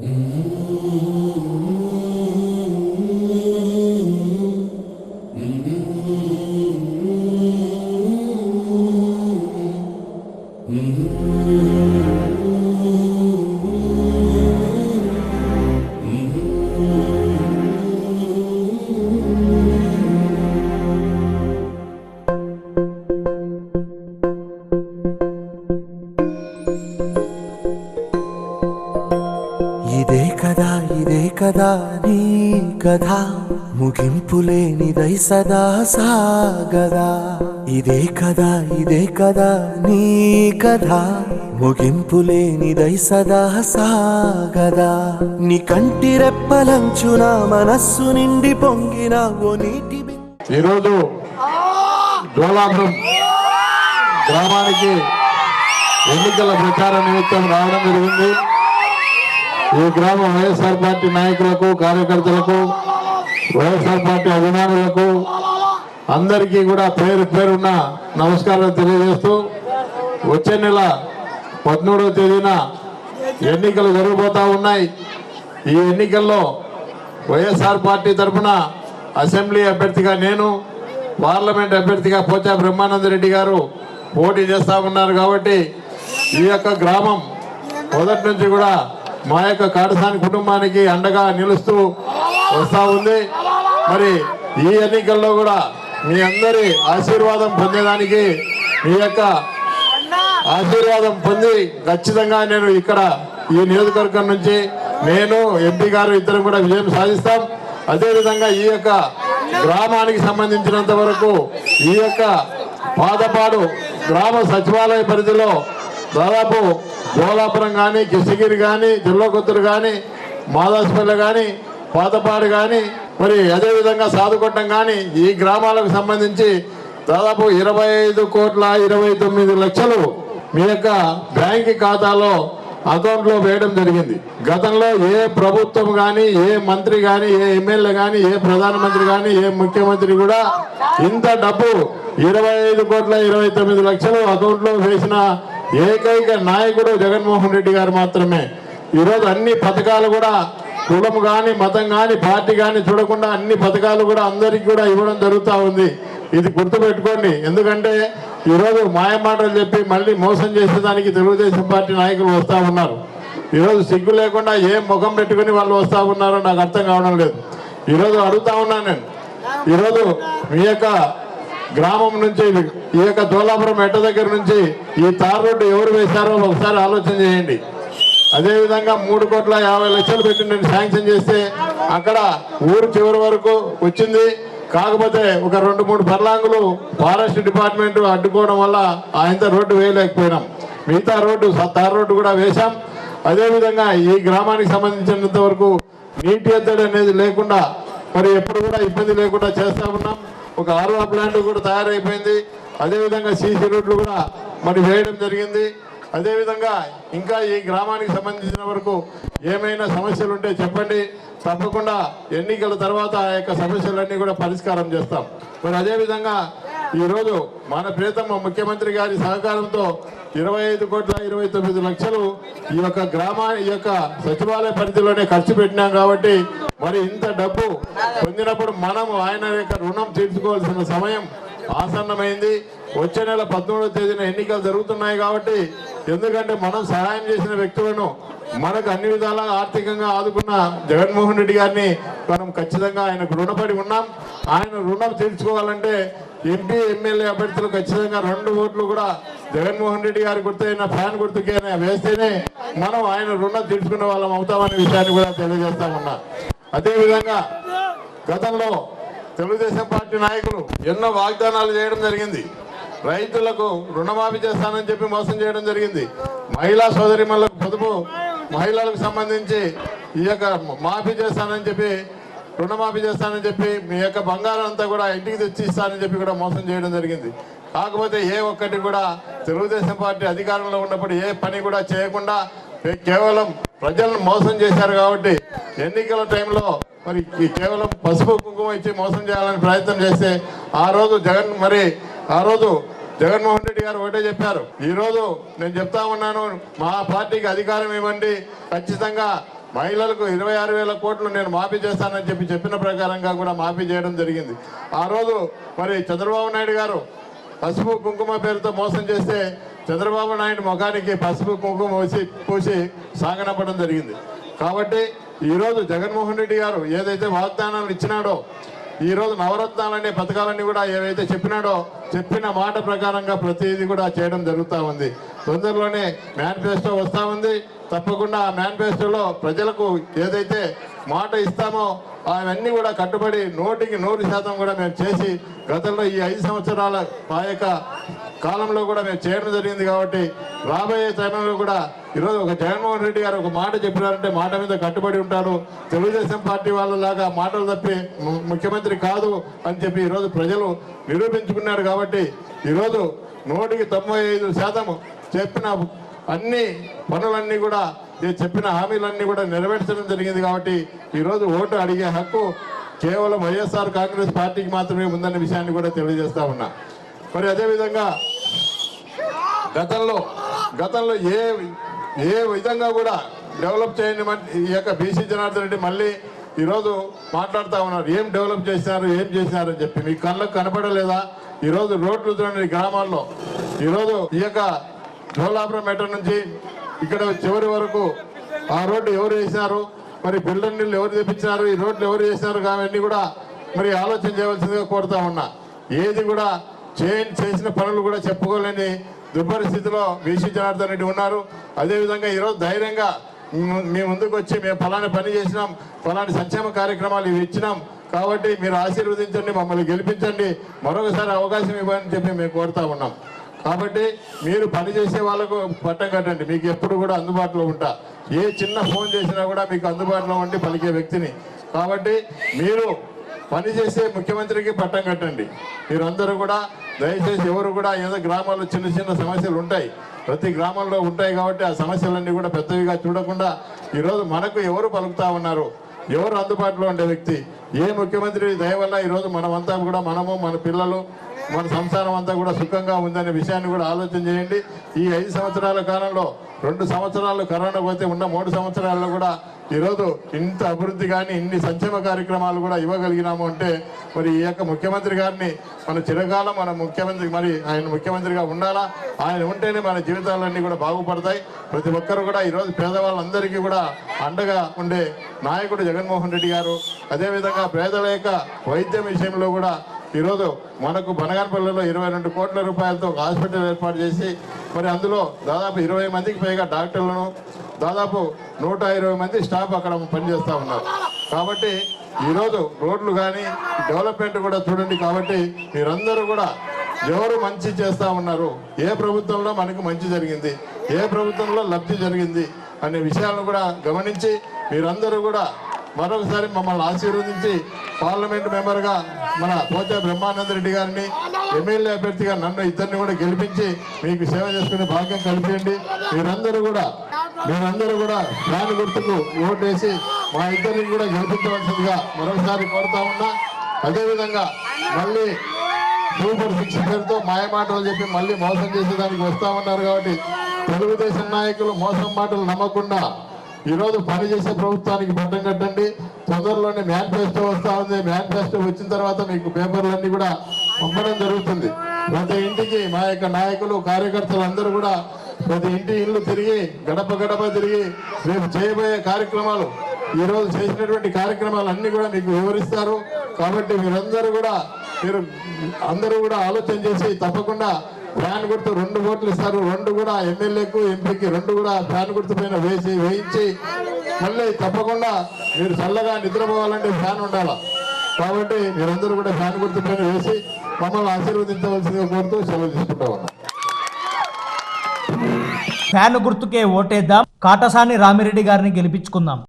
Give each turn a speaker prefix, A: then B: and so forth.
A: ఇదే ముగింపు లేనిదై సదా సాగదా ఇదే కదా ఇదే కదా నీ కథ. ముగింపు లేనిదై సదా సాగదా నీ కంటి రెప్పలంచున మనస్సు నిండి పొంగిన ఓ నీటి
B: ఈరోజు డోలాపురం గ్రామానికి ఎన్నికల ప్రచార నిమిత్తం రావడం జరిగింది. ఈ గ్రామ వైఎస్ఆర్ పార్టీ నాయకులకు కార్యకర్తలకు వైఎస్ఆర్ పార్టీ అభిమానులకు అందరికీ కూడా పేరు పేరున్న నమస్కారాలు తెలియజేస్తూ వచ్చే నెల పద్మూడవ తేదీన ఎన్నికలు జరగబోతా ఉన్నాయి. ఈ ఎన్నికల్లో వైఎస్ఆర్ పార్టీ తరఫున అసెంబ్లీ అభ్యర్థిగా నేను పార్లమెంట్ అభ్యర్థిగా పోచా బ్రహ్మానంద రెడ్డి గారు పోటీ చేస్తా ఉన్నారు కాబట్టి ఈ యొక్క గ్రామం మొదటి నుంచి కూడా మా యొక్క కాటసాని కుటుంబానికి అండగా నిలుస్తూ వస్తూ ఉంది. మరి ఈ ఎన్నికల్లో కూడా మీ అందరి ఆశీర్వాదం పొందేదానికి మీ యొక్క ఆశీర్వాదం పొంది ఖచ్చితంగా నేను ఇక్కడ ఈ నియోజకవర్గం నుంచి నేను ఎంపీ గారు ఇద్దరు కూడా విజయం సాధిస్తాం. అదేవిధంగా ఈ యొక్క గ్రామానికి సంబంధించినంత వరకు ఈ యొక్క పాదపాడు గ్రామ సచివాలయ పరిధిలో దాదాపు గోలాపురం కానీ కిషగిరి కానీ జిల్లకొత్తూరు కానీ మాదాసుపల్లి కానీ పాతపాడు కానీ మరి అదేవిధంగా సాధుకొట్టం కానీ ఈ గ్రామాలకు సంబంధించి దాదాపు ఇరవై ఐదు కోట్ల ఇరవై తొమ్మిది లక్షలు మీ యొక్క బ్యాంక్ ఖాతాలో అకౌంట్లో వేయడం జరిగింది. గతంలో ఏ ప్రభుత్వం కానీ ఏ మంత్రి కానీ ఏ ఎమ్మెల్యే కానీ ఏ ప్రధానమంత్రి కానీ ఏ ముఖ్యమంత్రి కూడా ఇంత డబ్బు ఇరవై ఐదు కోట్ల ఇరవై తొమ్మిది లక్షలు అకౌంట్లో వేసిన ఏకైక నాయకుడు జగన్మోహన్ రెడ్డి గారు మాత్రమే. ఈరోజు అన్ని పథకాలు కూడా కులం కానీ మతం కానీ పార్టీ కానీ చూడకుండా అన్ని పథకాలు కూడా అందరికి కూడా ఇవ్వడం జరుగుతూ ఉంది. ఇది గుర్తుపెట్టుకోండి. ఎందుకంటే ఈరోజు మాయమాటలు చెప్పి మళ్ళీ మోసం చేసేదానికి తెలుగుదేశం పార్టీ నాయకులు వస్తూ ఉన్నారు. ఈరోజు సిగ్గు లేకుండా ఏ ముఖం పెట్టుకుని వాళ్ళు వస్తూ ఉన్నారో నాకు అర్థం కావడం లేదు. ఈరోజు అడుగుతా ఉన్నాను నేను. ఈరోజు మీ యొక్క గ్రామం నుంచి ఈ యొక్క దోలాపురం ఎట్ట దగ్గర నుంచి ఈ తార్ రోడ్డు ఎవరు వేశారో ఒకసారి ఆలోచన చేయండి. అదేవిధంగా మూడు కోట్ల యాభై లక్షలు పెట్టి నేను శాంక్షన్ చేస్తే అక్కడ ఊరు చివరి వరకు వచ్చింది. కాకపోతే ఒక రెండు మూడు పర్లాంగులు ఫారెస్ట్ డిపార్ట్మెంట్ అడ్డుకోవడం వల్ల ఆయనతో రోడ్డు వేయలేకపోయినాం. మిగతా రోడ్డు తార్ రోడ్డు కూడా వేశాం. అదేవిధంగా ఈ గ్రామానికి సంబంధించినంత వరకు నీటి ఎద్దడి అనేది లేకుండా మరి ఎప్పుడు కూడా ఇబ్బంది లేకుండా చేస్తా ఉన్నాం. ఒక ఆర్వా ప్లాంట్ కూడా తయారైపోయింది. అదేవిధంగా సీసీ రోడ్లు కూడా మరి వేయడం జరిగింది. అదేవిధంగా ఇంకా ఈ గ్రామానికి సంబంధించిన వరకు ఏమైనా సమస్యలు ఉంటే చెప్పండి. తప్పకుండా ఎన్నికల తర్వాత ఆ యొక్క సమస్యలన్నీ కూడా పరిష్కారం చేస్తాం. మరి అదేవిధంగా ఈరోజు మన ప్రియతమ ముఖ్యమంత్రి గారి సహకారంతో ఇరవై ఐదు కోట్ల ఇరవై తొమ్మిది లక్షలు ఈ యొక్క గ్రామా ఈ యొక్క సచివాలయ పరిధిలోనే ఖర్చు పెట్టినాం కాబట్టి మరి ఇంత డబ్బు పొందినప్పుడు మనం ఆయన యొక్క రుణం తీర్చుకోవాల్సిన సమయం ఆసన్నమైంది. వచ్చే నెల పద్మూడవ తేదీన ఎన్నికలు జరుగుతున్నాయి కాబట్టి ఎందుకంటే మనం సహాయం చేసిన వ్యక్తులను మనకు అన్ని విధాలా ఆర్థికంగా ఆదుకున్న జగన్మోహన్ రెడ్డి గారిని మనం ఖచ్చితంగా ఆయనకు రుణపడి ఉన్నాం. ఆయన రుణం తీర్చుకోవాలంటే ఎంపీ ఎమ్మెల్యే అభ్యర్థులు ఖచ్చితంగా రెండు ఓట్లు కూడా జగన్మోహన్ రెడ్డి గారి గుర్తైన ఫ్యాన్ గుర్తుకే వేస్తేనే మనం ఆయన రుణం తీర్చుకునే వాళ్ళం అవుతామనే విషయాన్ని కూడా తెలియజేస్తా ఉన్నా. అదేవిధంగా గతంలో తెలుగుదేశం పార్టీ నాయకులు ఎన్నో వాగ్దానాలు చేయడం జరిగింది. రైతులకు రుణమాఫీ చేస్తానని చెప్పి మోసం చేయడం జరిగింది. మహిళా సోదరిమణులకు పొదుపు మహిళలకు సంబంధించి ఈ యొక్క మాఫీ చేస్తానని చెప్పి రుణమాఫీ చేస్తానని చెప్పి మీ యొక్క బంగారం అంతా కూడా ఇంటికి తెచ్చి ఇస్తానని చెప్పి కూడా మోసం చేయడం జరిగింది. కాకపోతే ఏ ఒక్కటి కూడా తెలుగుదేశం పార్టీ అధికారంలో ఉన్నప్పుడు ఏ పని కూడా చేయకుండా కేవలం ప్రజలను మోసం చేశారు కాబట్టి ఎన్నికల టైంలో మరి కేవలం పసుపు కుంకుమ ఇచ్చి మోసం చేయాలని ప్రయత్నం చేస్తే ఆ రోజు జగన్ మరి ఆ రోజు జగన్మోహన్ రెడ్డి గారు ఒకటే చెప్పారు. ఈరోజు నేను చెప్తా ఉన్నాను మా పార్టీకి అధికారం ఇవ్వండి. ఖచ్చితంగా మహిళలకు ఇరవై ఆరు వేల కోట్లు నేను మాఫీ చేస్తానని చెప్పి చెప్పిన ప్రకారంగా కూడా మాఫీ చేయడం జరిగింది. ఆ రోజు మరి చంద్రబాబు నాయుడు గారు పసుపు కుంకుమ పేరుతో మోసం చేస్తే చంద్రబాబు నాయుడు ముఖానికి పసుపు కుంకుమ వచ్చి పూసి సాగనపడం జరిగింది. కాబట్టి ఈరోజు జగన్మోహన్ రెడ్డి గారు ఏదైతే వాగ్దానాలు ఇచ్చినాడో ఈ రోజు పథకాలన్నీ కూడా ఏవైతే చెప్పినాడో చెప్పిన మాట ప్రకారంగా ప్రతిదీ కూడా చేయడం జరుగుతూ ఉంది. తొందరలోనే మేనిఫెస్టో వస్తూ ఉంది. తప్పకుండా ఆ మేనిఫెస్టోలో ప్రజలకు ఏదైతే మాట ఇస్తామో అవన్నీ కూడా కట్టుబడి నూటికి నూరు శాతం కూడా మేము చేసి గతంలో ఈ ఐదు సంవత్సరాల ఆ కాలంలో కూడా మేము చేయడం జరిగింది కాబట్టి రాబోయే సమయంలో కూడా ఈరోజు ఒక జగన్మోహన్ రెడ్డి గారు ఒక మాట చెప్పినారంటే మాట మీద కట్టుబడి ఉంటారు. తెలుగుదేశం పార్టీ వాళ్ళలాగా మాటలు తప్పి ముఖ్యమంత్రి కాదు అని చెప్పి ఈరోజు ప్రజలు నిరూపించుకున్నారు కాబట్టి ఈరోజు నూటికి తొంభై ఐదు శాతం చెప్పిన అన్ని పనులన్నీ కూడా చెప్పిన హామీలన్నీ కూడా నెరవేర్చడం జరిగింది కాబట్టి ఈరోజు ఓటు అడిగే హక్కు కేవలం వైఎస్ఆర్ కాంగ్రెస్ పార్టీకి మాత్రమే ఉందన్న విషయాన్ని కూడా తెలియజేస్తా ఉన్నా. మరి అదేవిధంగా గతంలో గతంలో ఏ ఏ విధంగా కూడా డెవలప్ చేయండి ఈ యొక్క బీసీ జనార్దన్ రెడ్డి మళ్ళీ ఈరోజు మాట్లాడుతూ ఉన్నారు. ఏం డెవలప్ చేసినారు ఏం చేసినారు అని చెప్పి. మీ కళ్ళకు కనపడలేదా? ఈరోజు రోడ్లు చూడండి గ్రామాల్లో. ఈరోజు ఈ యొక్క ధోలాపురం మెట్రో నుంచి ఇక్కడ చివరి వరకు ఆ రోడ్డు ఎవరు వేసినారు? మరి బిల్డర్ నీళ్ళు ఎవరు తెప్పించినారు? ఈ రోడ్లు ఎవరు చేసినారు కావన్నీ కూడా మరి ఆలోచన చేయవలసిందిగా కోరుతా ఉన్నా. ఏది కూడా చేయ చేసిన పనులు కూడా చెప్పుకోలేని దుర్పరిస్థితిలో బీసీ జనార్దన్ రెడ్డి ఉన్నారు. అదేవిధంగా ఈరోజు ధైర్యంగా మీ- ముందుకు వచ్చి మేము ఫలాని పని చేసినాం ఫలాని సంక్షేమ కార్యక్రమాలు ఇవి ఇచ్చినాం. కాబట్టి మీరు ఆశీర్వదించండి మమ్మల్ని గెలిపించండి. మరొకసారి అవకాశం ఇవ్వని చెప్పి మేము కోరుతా ఉన్నాం. కాబట్టి మీరు పని చేసే వాళ్ళకు పట్టం కట్టండి. మీకు ఎప్పుడు కూడా అందుబాటులో ఉంటా. ఏ చిన్న ఫోన్ చేసినా కూడా మీకు అందుబాటులో ఉండి పలికే వ్యక్తిని. కాబట్టి మీరు పని చేసే ముఖ్యమంత్రికి పట్టం కట్టండి. మీరందరూ కూడా దయచేసి ఎవరు కూడా ఏదో గ్రామాల్లో చిన్న చిన్న సమస్యలు ఉంటాయి. ప్రతి గ్రామంలో ఉంటాయి కాబట్టి ఆ సమస్యలన్నీ కూడా పెద్దవిగా చూడకుండా ఈరోజు మనకు ఎవరు పలుకుతా ఉన్నారు? ఎవరు అందుబాటులో ఉండే వ్యక్తి? ఏ ముఖ్యమంత్రి దయ వల్ల ఈరోజు మనమంతా కూడా మనము మన పిల్లలు మన సంసారం అంతా కూడా సుఖంగా ఉందనే విషయాన్ని కూడా ఆలోచన చేయండి. ఈ ఐదు సంవత్సరాల కాలంలో రెండు సంవత్సరాలు కరోనా పోతే ఉన్న మూడు సంవత్సరాల్లో కూడా ఈరోజు ఇంత అభివృద్ధి కానీ ఇన్ని సంక్షేమ కార్యక్రమాలు కూడా ఇవ్వగలిగినాము అంటే మరి ఈ యొక్క ముఖ్యమంత్రి గారిని మన చిరకాలం మన ముఖ్యమంత్రి మరి ఆయన ముఖ్యమంత్రిగా ఉండాలా? ఆయన ఉంటేనే మన జీవితాలన్నీ కూడా బాగుపడతాయి. ప్రతి ఒక్కరు కూడా ఈరోజు పేదవాళ్ళందరికీ కూడా అండగా ఉండే నాయకుడు జగన్మోహన్ రెడ్డి గారు. అదేవిధంగా పేదల యొక్క వైద్యం విషయంలో కూడా ఈరోజు మనకు బనగానపల్లిలో ఇరవై రెండు కోట్ల రూపాయలతో ఒక హాస్పిటల్ ఏర్పాటు చేసి మరి అందులో దాదాపు ఇరవై మందికి పైగా డాక్టర్లను దాదాపు నూట ఇరవై మంది స్టాఫ్ అక్కడ పనిచేస్తూ ఉన్నారు. కాబట్టి ఈరోజు రోడ్లు కానీ డెవలప్మెంట్ కూడా చూడండి కాబట్టి మీరందరూ కూడా ఎవరు మంచి చేస్తూ ఉన్నారు ఏ ప్రభుత్వంలో మనకు మంచి జరిగింది ఏ ప్రభుత్వంలో లబ్ధి జరిగింది అనే విషయాలను కూడా గమనించి మీరందరూ కూడా మరొకసారి మమ్మల్ని ఆశీర్వదించి పార్లమెంట్ మెంబర్గా మన పోచా బ్రహ్మానంద రెడ్డి గారిని ఎమ్మెల్యే అభ్యర్థిగా నన్ను ఇద్దరిని కూడా గెలిపించి మీకు సేవ చేసుకునే భాగ్యం కల్పించండి మీరందరూ కూడా మీరందరూ కూడా ఫ్యాన్ గుర్తుకు ఓటేసి మా ఇద్దరిని కూడా గెలిపించవలసిందిగా మరొకసారి కోరుతా ఉన్నా. అదేవిధంగా మళ్ళీ సూపర్ సిక్స్ పేరుతో మాయమాటలు చెప్పి మళ్ళీ మోసం చేసేదానికి వస్తా ఉన్నారు కాబట్టి తెలుగుదేశం నాయకులు మోసం మాటలు నమ్మకుండా ఈరోజు పనిచేసే ప్రభుత్వానికి పట్టం కట్టండి. తొందరలోనే మేనిఫెస్టో వస్తా ఉంది. మేనిఫెస్టో వచ్చిన తర్వాత మీకు పేపర్లన్నీ కూడా పంపడం జరుగుతుంది. ప్రతి ఇంటికి మా యొక్క నాయకులు కార్యకర్తలు అందరూ కూడా ప్రతి ఇంటి ఇల్లు తిరిగి గడప గడప తిరిగి రేపు చేయబోయే కార్యక్రమాలు ఈ రోజు చేసినటువంటి కార్యక్రమాలు అన్ని కూడా మీకు వివరిస్తారు. కాబట్టి మీరందరూ కూడా మీరు అందరూ కూడా ఆలోచన చేసి తప్పకుండా ఫ్యాన్ గుర్తు రెండు ఓట్లు ఇస్తారు రెండు కూడా ఎమ్మెల్యేకు ఎంపీకి రెండు కూడా ఫ్యాన్ గుర్తు పైన వేసి వేయించి మళ్ళీ తప్పకుండా మీరు చల్లగా నిద్రపోవాలంటే ఫ్యాన్ ఉండాలి? కాబట్టి మీరందరూ కూడా ఫ్యాన్ గుర్తు పైన వేసి మమ్మల్ని ఆశీర్వదించవలసిందిగా కోరుతూ సెలవు తీసుకుంటా ఉన్నాం.
C: ఫ్యాన్ గుర్తుకే ఓటేద్దాం. కాటసాని రామిరెడ్డి గారిని గెలిపించుకుందాం.